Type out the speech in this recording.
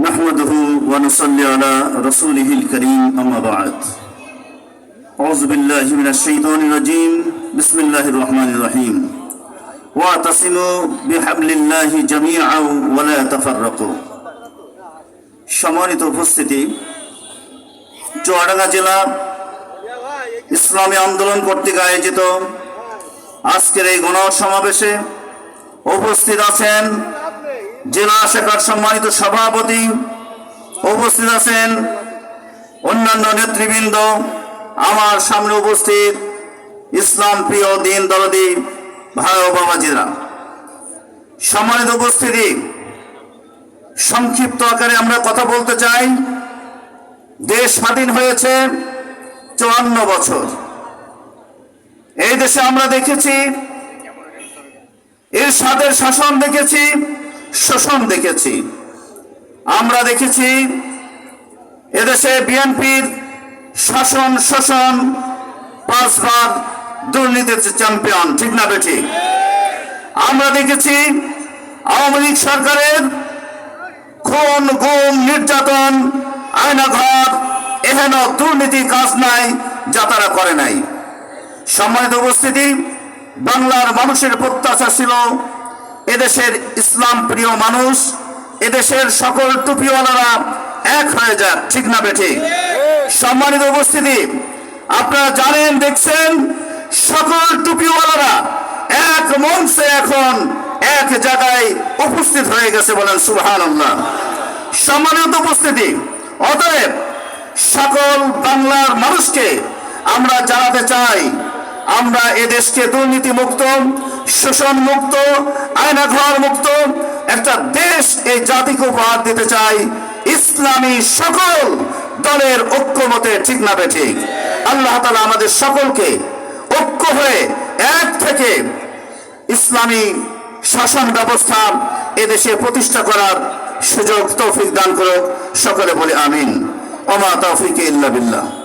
نحمده ونصلي على رسوله الكريم أما بعد أعوذ بالله من الشيطان الرجيم بسم الله الرحمن الرحيم واعتصموا بحبل الله جميعا ولا تفرقوا সম্মানিত উপস্থিতি চুয়াডাঙ্গা জেলা ইসলামী আন্দোলন কর্তৃক আয়োজিত আজকের এই গণসমাবেশে উপস্থিত আছেন জেলা শাখার সম্মানিত সভাপতি উপস্থিত আছেন অন্যান্য নেতৃবৃন্দ। আমার সামনে উপস্থিত ইসলাম প্রিয় দিন দরদি ভাই ও বাবাজিরা। সম্মানিত উপস্থিতি, সংক্ষিপ্ত আকারে আমরা কথা বলতে চাই। দেশ স্বাধীন হয়েছে চুয়ান্ন বছর। এই দেশে আমরা দেখেছি এর সাদের শাসন দেখেছি শোষণ দেখেছি। আমরা দেখেছি এদেশে বিএনপির শাসন, শোষণ, পাঁচবার দুর্নীতির চ্যাম্পিয়ন, ঠিক না বেঠি? আমরা দেখেছি আওয়ামী লীগ সরকারের খুন, গুম, নির্যাতন আয়নাঘর এহেন দুর্নীতি কাজ নাই যা তারা করে নাই। সম্মানিত উপস্থিতি, বাংলার মানুষের প্রত্যাশা ছিল এদেশের ইসলাম প্রিয় মানুষ, এদেশের সকল টুপিওয়ালারা এক হয়ে যাক, ঠিক না বেঠি? সম্মানিত উপস্থিতি, আপনারা জানেন, দেখছেন, সকল টুপিওয়ালারা এক মঞ্চে এখন এক জায়গায় উপস্থিত হয়ে গেছে বলেন সুবহান আল্লাহ সম্মানিত উপস্থিতি, অতএব সকল বাংলার মানুষকে আমরা জানাতে চাই, আমরা এদেশকে দুর্নীতি মুক্ত শোষণ মুক্ত আয়নাঘর মুক্ত। একটা দেশ এই জাতিকে উপহার দিতে চাই। ইসলামী সকল দলের ঐক্যমতে ঠিক না ঠিক আল্লাহ তালা আমাদের সকলকে ঐক্য হয়ে এক থেকে ইসলামী শাসন ব্যবস্থা এদেশে প্রতিষ্ঠা করার সুযোগ তৌফিক দান করুক। সকলে বলে আমিন। ওমা তৌফিক ইল্লা বিল্লাহ।